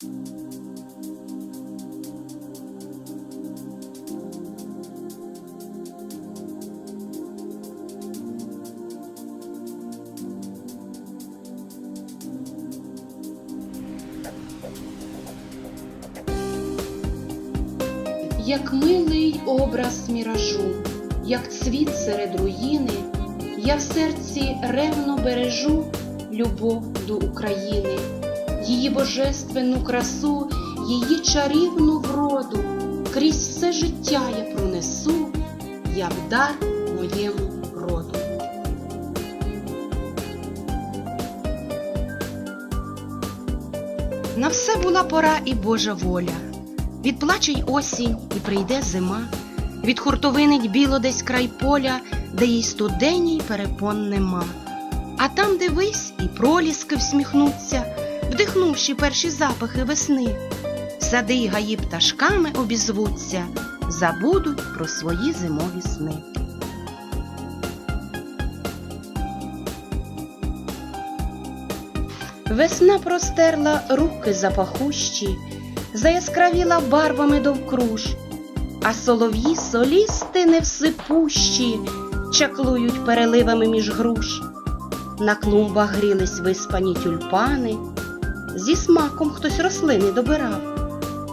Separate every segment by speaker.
Speaker 1: Як милий образ міражу, як цвіт серед руїни, я в серці ревно бережу любов до України, її божественну красу, її чарівну вроду, крізь все життя я пронесу, як дар моєму роду. На все була пора і Божа воля. Відплаче й осінь, і прийде зима, відхуртовинить біло десь край поля, де їй студеній перепон нема. А там дивись, і проліски всміхнуться, вдихнувши перші запахи весни. Сади й гаї пташками обізвуться, забудуть про свої зимові сни. Весна простерла руки запахущі, заяскравіла барвами довкруж, а солов'ї солісти невсипущі чаклують переливами між груш. На клумбах грілись виспані тюльпани, зі смаком хтось рослини добирав.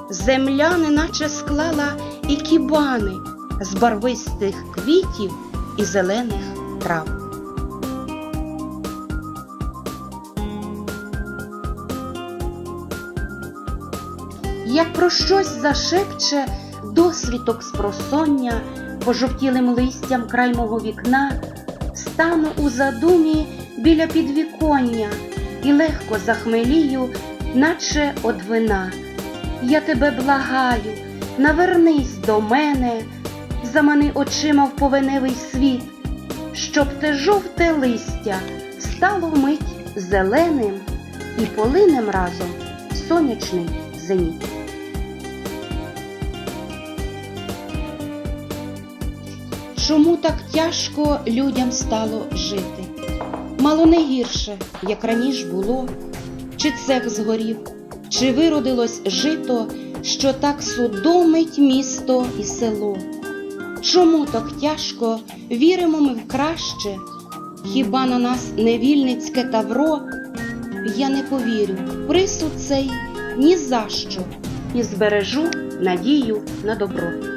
Speaker 1: Земля неначе склала і кібани з барвистих квітів і зелених трав. як про щось зашепче досвіток спросоння, пожовтілим листям край мого вікна, стану у задумі біля підвіконня і легко захмелію, наче од вина. Я тебе благаю, навернись до мене, замани очима в повеневий світ, щоб те жовте листя стало вмить зеленим і полинем разом сонячний зеніт. Чому так тяжко людям стало жити? Мало не гірше, як раніше було, чи цех згорів, чи виродилось жито, що так судомить місто і село. Чому так тяжко віримо ми в краще? Хіба на нас невільницьке тавро? Я не повірю, присуд цей ні за що, і збережу надію на добро.